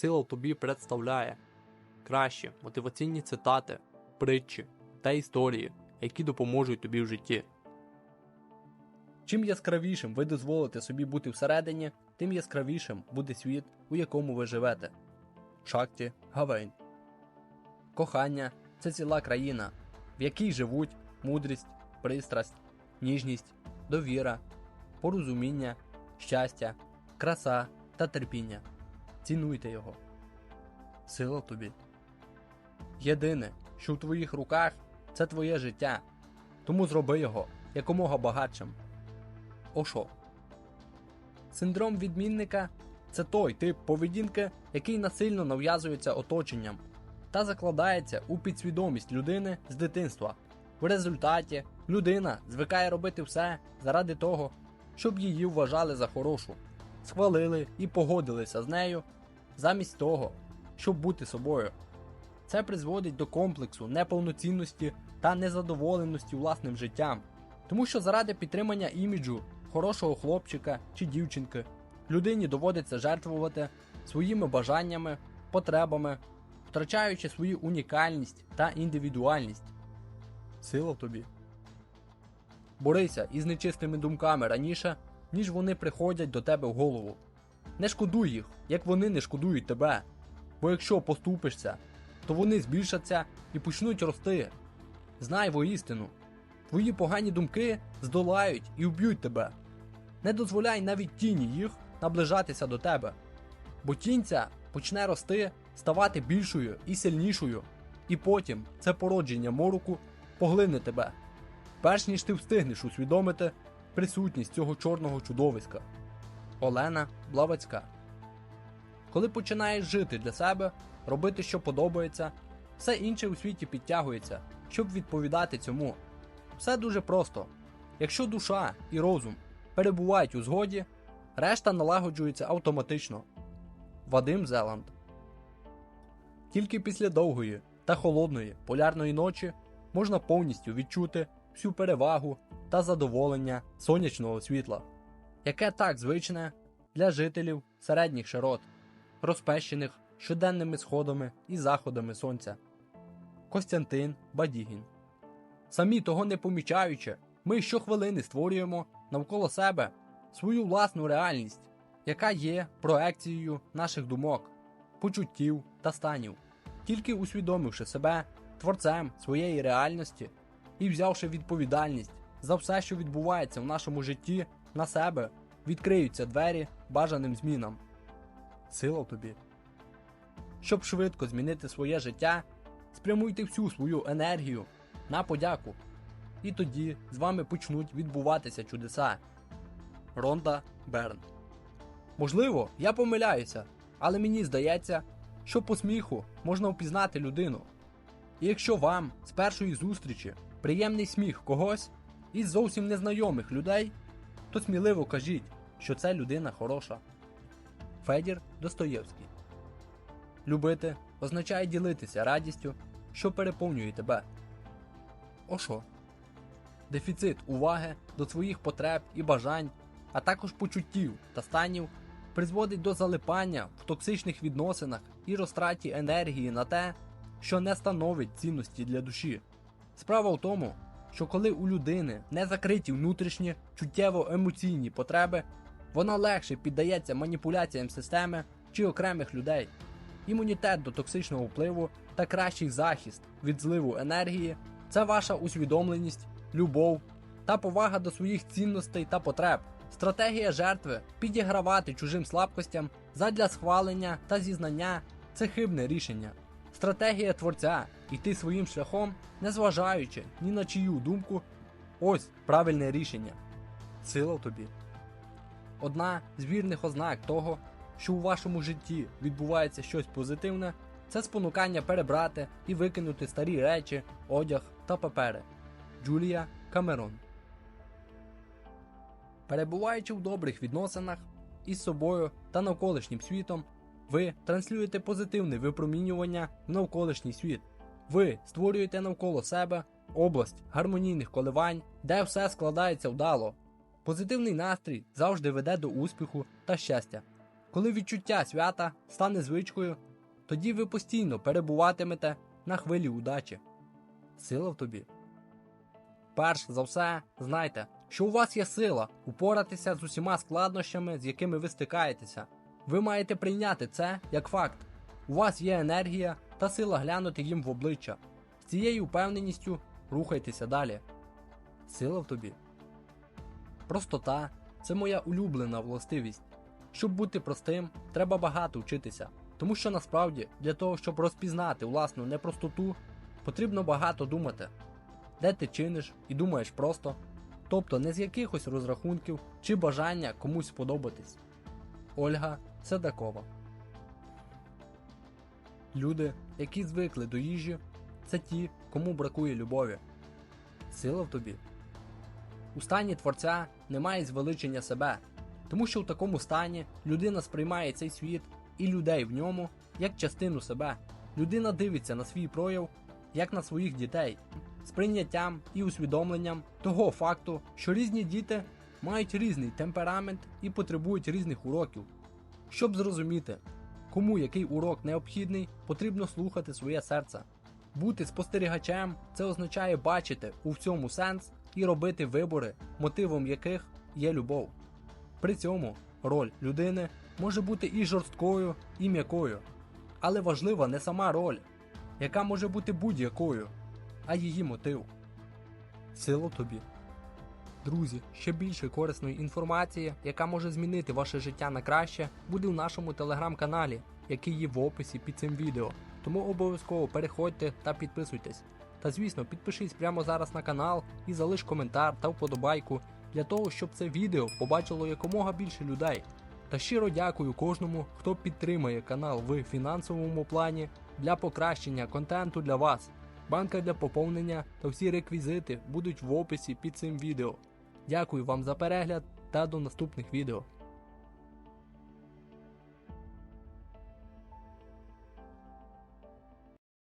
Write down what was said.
Сила тобі представляє кращі мотиваційні цитати, притчі та історії, які допоможуть тобі в житті. Чим яскравішим ви дозволите собі бути всередині, тим яскравішим буде світ, у якому ви живете. Шакті Гавейн Кохання це ціла країна, в якій живуть мудрість, пристрасть, ніжність, довіра, порозуміння, щастя, краса та терпіння. Цінуйте його. Сила тобі. Єдине, що в твоїх руках, це твоє життя. Тому зроби його якомога багатшим. Ошо. Синдром відмінника це той тип поведінки, який насильно нав'язується оточенням та закладається у підсвідомість людини з дитинства. В результаті людина звикає робити все заради того, щоб її вважали за хорошу, схвалили і погодилися з нею, замість того, щоб бути собою. Це призводить до комплексу неповноцінності та незадоволеності власним життям, тому що заради підтримання іміджу хорошого хлопчика чи дівчинки людині доводиться жертвувати своїми бажаннями, потребами, втрачаючи свою унікальність та індивідуальність. Сила тобі. Борися із нечистими думками раніше, ніж вони приходять до тебе в голову. Не шкодуй їх, як вони не шкодують тебе. Бо якщо поступишся, то вони збільшаться і почнуть рости. Знай воістину, твої погані думки здолають і вб'ють тебе. Не дозволяй навіть тіні їх наближатися до тебе, бо тінця почне рости, ставати більшою і сильнішою, і потім це породження мороку поглине тебе, перш ніж ти встигнеш усвідомити присутність цього чорного чудовиська. Олена Блавацька. Коли починаєш жити для себе, робити, що подобається, все інше у світі підтягується, щоб відповідати цьому. Все дуже просто. Якщо душа і розум перебувають у згоді, решта налагоджується автоматично. Вадим Зеланд. Тільки після довгої та холодної полярної ночі можна повністю відчути всю перевагу та задоволення сонячного світла, яке так звичне для жителів середніх широт, розпещених щоденними сходами і заходами сонця. Костянтин Бадігін. Самі того не помічаючи, ми щохвилини створюємо навколо себе свою власну реальність, яка є проекцією наших думок, почуттів та станів, тільки усвідомивши себе творцем своєї реальності і взявши відповідальність за все, що відбувається в нашому житті на себе, відкриються двері бажаним змінам. Сила тобі. Щоб швидко змінити своє життя, спрямуйте всю свою енергію на подяку. І тоді з вами почнуть відбуватися чудеса. Ронда Берн. Можливо, я помиляюся, але мені здається, що по сміху можна впізнати людину. І якщо вам з першої зустрічі приємний сміх когось із зовсім незнайомих людей, то сміливо кажіть, що це людина хороша. Федір Достоєвський. Любити означає ділитися радістю, що переповнює тебе. Ошо. Дефіцит уваги до своїх потреб і бажань, а також почуттів та станів призводить до залипання в токсичних відносинах і розтраті енергії на те, що не становить цінності для душі. Справа в тому, що коли у людини не закриті внутрішні чуттєво-емоційні потреби, вона легше піддається маніпуляціям системи чи окремих людей. Імунітет до токсичного впливу та кращий захист від зливу енергії це ваша усвідомленість, любов та повага до своїх цінностей та потреб. Стратегія жертви підігравати чужим слабкостям задля схвалення та зізнання це хибне рішення. Стратегія творця йти своїм шляхом, незважаючи ні на чию думку, ось правильне рішення. Сила тобі. Одна з вірних ознак того, що у вашому житті відбувається щось позитивне, це спонукання перебрати і викинути старі речі, одяг та папери. Джулія Камерон. Перебуваючи в добрих відносинах із собою та навколишнім світом, ви транслюєте позитивне випромінювання в навколишній світ. Ви створюєте навколо себе область гармонійних коливань, де все складається вдало. Позитивний настрій завжди веде до успіху та щастя. Коли відчуття свята стане звичкою, тоді ви постійно перебуватимете на хвилі удачі. Сила в тобі. Перш за все, знайте, що у вас є сила упоратися з усіма складнощами, з якими ви стикаєтеся. Ви маєте прийняти це як факт. У вас є енергія та сила глянути їм в обличчя. З цією впевненістю рухайтеся далі. Сила в тобі. Простота це моя улюблена властивість. Щоб бути простим, треба багато вчитися. Тому що насправді для того, щоб розпізнати власну непростоту, потрібно багато думати. Де ти чиниш і думаєш просто, тобто не з якихось розрахунків чи бажання комусь сподобатись. Ольга Седакова Люди, які звикли до їжі, це ті, кому бракує любові. Сила в тобі. У стані творця немає звеличення себе, тому що в такому стані людина сприймає цей світ і людей в ньому як частину себе. Людина дивиться на свій прояв як на своїх дітей, з прийняттям і усвідомленням того факту, що різні діти мають різний темперамент і потребують різних уроків. Щоб зрозуміти, кому який урок необхідний, потрібно слухати своє серце. Бути спостерігачем це означає бачити у всьому сенс і робити вибори, мотивом яких є любов. При цьому роль людини може бути і жорсткою, і м'якою. Але важлива не сама роль, яка може бути будь-якою, а її мотив. Сила тобі. Друзі, ще більше корисної інформації, яка може змінити ваше життя на краще, буде в нашому телеграм-каналі, який є в описі під цим відео. Тому обов'язково переходьте та підписуйтесь. Та звісно, підпишись прямо зараз на канал і залиш коментар та вподобайку для того, щоб це відео побачило якомога більше людей. Та щиро дякую кожному, хто підтримує канал в фінансовому плані для покращення контенту для вас. Банка для поповнення та всі реквізити будуть в описі під цим відео. Дякую вам за перегляд та до наступних відео.